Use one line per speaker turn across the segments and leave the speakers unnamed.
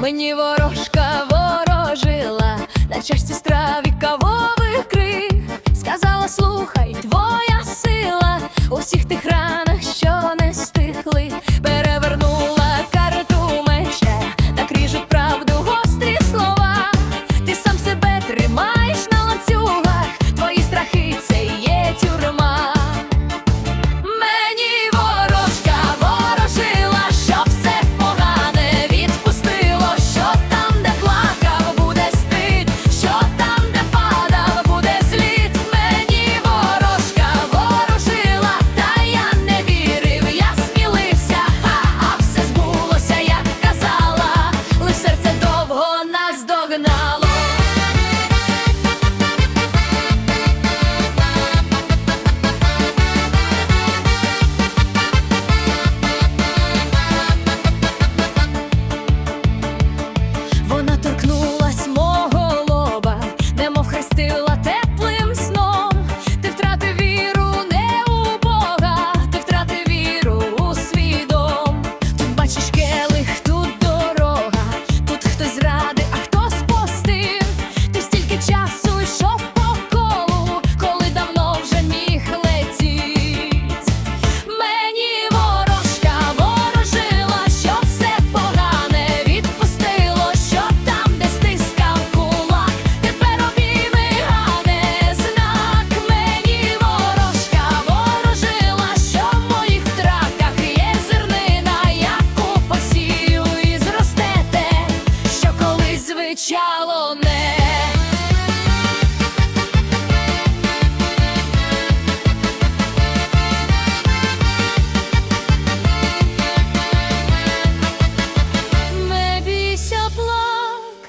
мені ворожка ворожила, на чашці страв.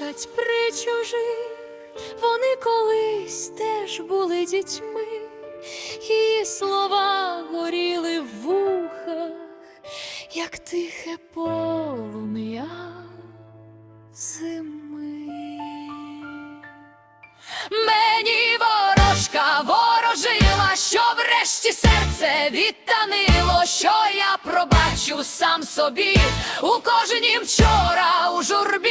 Плачуть при чужих, вони колись теж були дітьми, і слова горіли в вухах, як тихе полум'я зими. Мені ворожка ворожила, що врешті серце відтанило, що я пробачу сам собі у кожнім вчора у журбі.